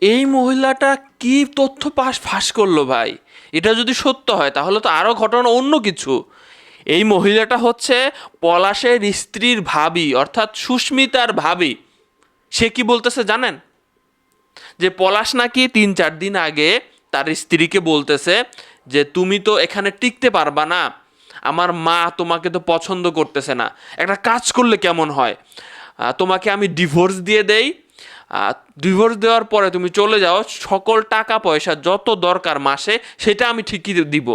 এই মহিলাটা কি তথ্য পাশ ফাঁস করল ভাই? এটা যদি সত্য হয়, তাহলে তো আরও ঘটনা অন্য কিছু। এই মহিলাটা হচ্ছে পলাশের স্ত্রীর ভাবি, অর্থাৎ সুস্মিতার ভাবি। সে কি বলতেছে জানেন? যে পলাশ নাকি তিন চার দিন আগে তার স্ত্রীকে বলতেছে যে, তুমি তো এখানে টিকতে পারবা না। আমার মা তোমাকে তো পছন্দ করতেছে না। একটা কাজ করলে কেমন হয়? তোমাকে আমি ডিভোর্স দিয়ে দেই ডিভোর্স দেওয়ার পরে তুমি চলে যাও, সকল টাকা পয়সা যত দরকার মাসে, সেটা আমি ঠিকই দিব।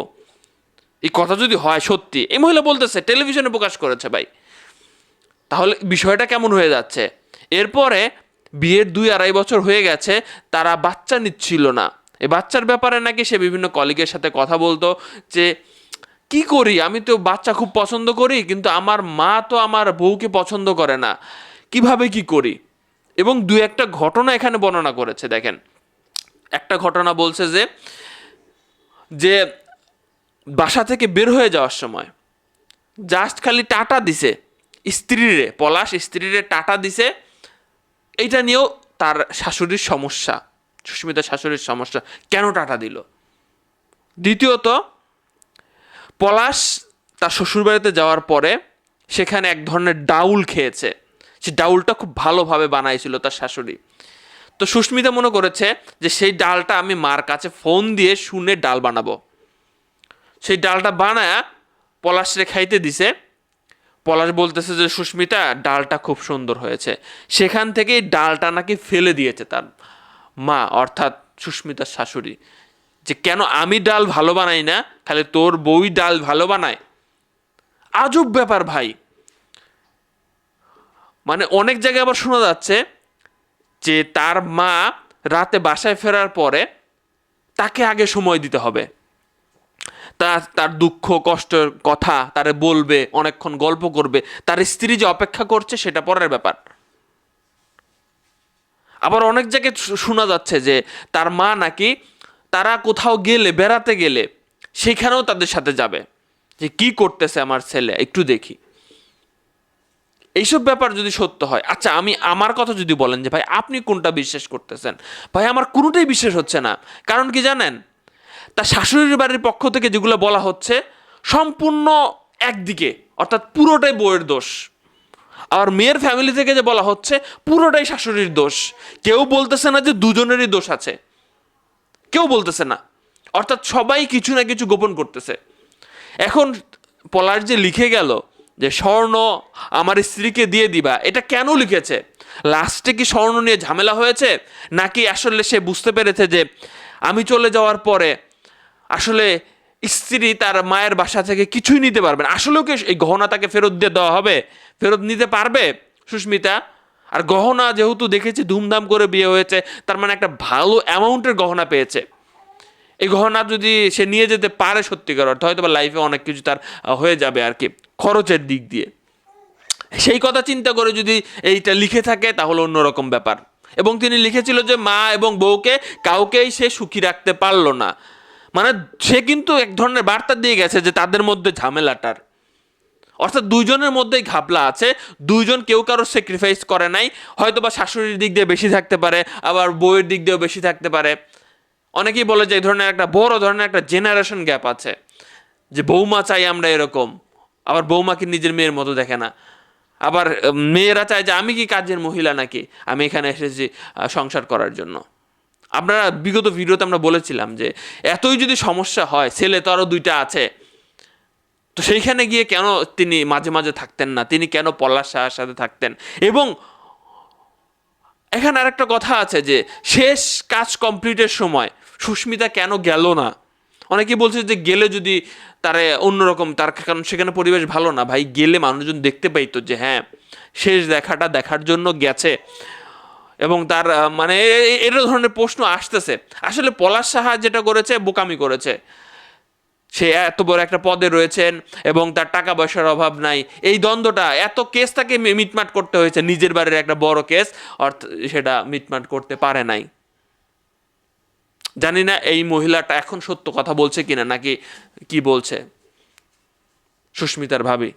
এই কথা যদি হয় সত্যি, এই মহিলা বলতেছে টেলিভিশনে প্রকাশ করেছে ভাই। তাহলে বিষয়টা কেমন হয়ে যাচ্ছে? এরপরে বিয়ের দুই আড়াই বছর হয়ে গেছে, তারা বাচ্চা নিচ্ছিল না। এই বাচ্চার ব্যাপারে নাকি সে বিভিন্ন কলিগের সাথে কথা বলতো যে, কি করি? আমি তো বাচ্চা খুব পছন্দ করি, কিন্তু আমার মা তো আমার বউকে পছন্দ করে না। কীভাবে কি করি? এবং দু একটা ঘটনা এখানে বর্ণনা করেছে, দেখেন। একটা ঘটনা বলছে যে যে বাসা থেকে বের হয়ে যাওয়ার সময় জাস্ট খালি টাটা দিছে স্ত্রীরে, পলাশ স্ত্রীরে টাটা দিছে। এইটা নিয়েও তার শাশুড়ির সমস্যা, সুস্মিতার শাশুড়ির সমস্যা, কেন টাটা দিল? দ্বিতীয়ত, পলাশ তার শ্বশুরবাড়িতে যাওয়ার পরে সেখানে এক ধরনের ডাউল খেয়েছে। সে ডাউলটা খুব ভালোভাবে বানাইছিল তার শাশুড়ি। তো সুস্মিতা মনে করেছে যে সেই ডালটা আমি মার কাছে ফোন দিয়ে শুনে ডাল বানাবো। সেই ডালটা বানায়া পলাশরে খাইতে দিছে। পলাশ বলতেছে যে, সুস্মিতা, ডালটা খুব সুন্দর হয়েছে। সেখান থেকেই ডালটা নাকি ফেলে দিয়েছে তার মা, অর্থাৎ সুস্মিতার শাশুড়ি। যে কেন আমি ডাল ভালো বানাই না, খালি তোর বউই ডাল ভালো বানায়? আজব ব্যাপার ভাই। মানে অনেক জায়গায় আবার শোনা যাচ্ছে যে তার মা রাতে বাসায় ফেরার পরে তাকে আগে সময় দিতে হবে। তার তার দুঃখ, কষ্টের কথা তারে বলবে, অনেকক্ষণ গল্প করবে, তার স্ত্রী যে অপেক্ষা করছে সেটা পরের ব্যাপার। আবার অনেক জায়গায় শোনা যাচ্ছে যে তার মা নাকি তারা কোথাও গেলে, বেড়াতে গেলে, সেখানেও তাদের সাথে যাবে। যে কি করতেছে আমার ছেলে, একটু দেখি। এইসব ব্যাপার যদি সত্য হয় আচ্ছা আমি আমার কথা যদি বলেন যে, ভাই, আপনি কোনটা বিশ্বাস করতেছেন? ভাই, আমার কোনোটাই বিশ্বাস হচ্ছে না। কারণ কি জানেন? তার শাশুড়ির বাড়ির পক্ষ থেকে যেগুলো বলা হচ্ছে, সম্পূর্ণ একদিকে, অর্থাৎ পুরোটাই বউয়ের দোষ। আর মেয়ের ফ্যামিলি থেকে যে বলা হচ্ছে, পুরোটাই শাশুড়ির দোষ। কেউ বলতেছে না যে দুজনেরই দোষ আছে। কেউ বলতেছে না। অর্থাৎ সবাই কিছু না কিছু গোপন করতেছে। এখন পলার যে লিখে গেল যে স্বর্ণ আমার স্ত্রীকে দিয়ে দিবা। এটা কেন লিখেছে? লাস্টে কি স্বর্ণ নিয়ে ঝামেলা হয়েছে? নাকি আসলে সে বুঝতে পেরেছে যে আমি চলে যাওয়ার পরে আসলে স্ত্রী তার মায়ের বাসা থেকে কিছুই নিতে পারবে না। আসলেও কি এই গহনা তাকে ফেরত দিয়ে দেওয়া হবে? ফেরত নিতে পারবে? সুস্মিতা, আর গহনা যেহেতু দেখেছি ধুমধাম করে বিয়ে হয়েছে, তার মানে একটা ভালো অ্যামাউন্টের গহনা পেয়েছে। এই গহনা যদি সে নিয়ে যেতে পারে সত্যিকার অর্থ হয়তো বা লাইফে অনেক কিছু তার হয়ে যাবে আর কি, খরচের দিক দিয়ে। সেই কথা চিন্তা করে যদি এইটা লিখে থাকে, তাহলে অন্যরকম ব্যাপার। এবং তিনি লিখেছিল যে মা এবং বউকে কাউকেই সে সুখী রাখতে পারল না। মানে সে কিন্তু এক ধরনের বার্তা দিয়ে গেছে যে তাদের মধ্যে ঝামেলাটার। অর্থাৎ দুইজনের মধ্যেই ঘাপলা আছে, দুইজন কেউ কারও স্যাক্রিফাইস করে নাই হয়তো বা শাশুড়ির দিক দিয়ে বেশি থাকতে পারে, আবার বউয়ের দিক দিয়েও বেশি থাকতে পারে। অনেকেই বলে যে এই ধরনের একটা বড় ধরনের একটা জেনারেশন গ্যাপ আছে, যে বৌমা চাই আমরা এরকম, আবার বৌমাকে নিজের মেয়ের মতো দেখে না। আবার মেয়েরা চায় যে আমি কি কাজের মহিলা নাকি? আমি এখানে এসেছি সংসার করার জন্য। আপনারা বিগত ভিডিওতে আমরা বলেছিলাম যে এতই যদি সমস্যা হয়, ছেলে তো আরও দুইটা আছে, তো সেইখানে গিয়ে কেন তিনি মাঝে মাঝে থাকতেন না? তিনি কেন পলাশ শাহের সাথে থাকতেন? এবং এখানে আরেকটা কথা আছে যে শেষ কাজ কমপ্লিটের সময় সুস্মিতা কেন গেল না? অনেকেই বলছে যে গেলে যদি তারে অন্যরকম, তার কারণ সেখানে পরিবেশ ভালো না। ভাই, গেলে মানুষজন দেখতে পাইতো যে হ্যাঁ শেষ দেখাটা দেখার জন্য গেছে। এবং তার মানে এর ধরনের প্রশ্ন আসতেছে। আসলে পলাশ সাহা যেটা করেছে, বোকামি করেছে। সে এত বড় একটা পদে রয়েছেন এবং তার টাকা পয়সার অভাব নাই। এই দ্বন্দ্বটা, এত কেস তাকে মিটমাট করতে হয়েছে। নিজের বাড়ির একটা বড় কেস অর্থাৎ সেটা মিটমাট করতে পারে নাই। জানি না এই মহিলাটা এখন সত্য কথা বলছে কিনা নাকি কি বলছে সুস্মিতার ভাবি।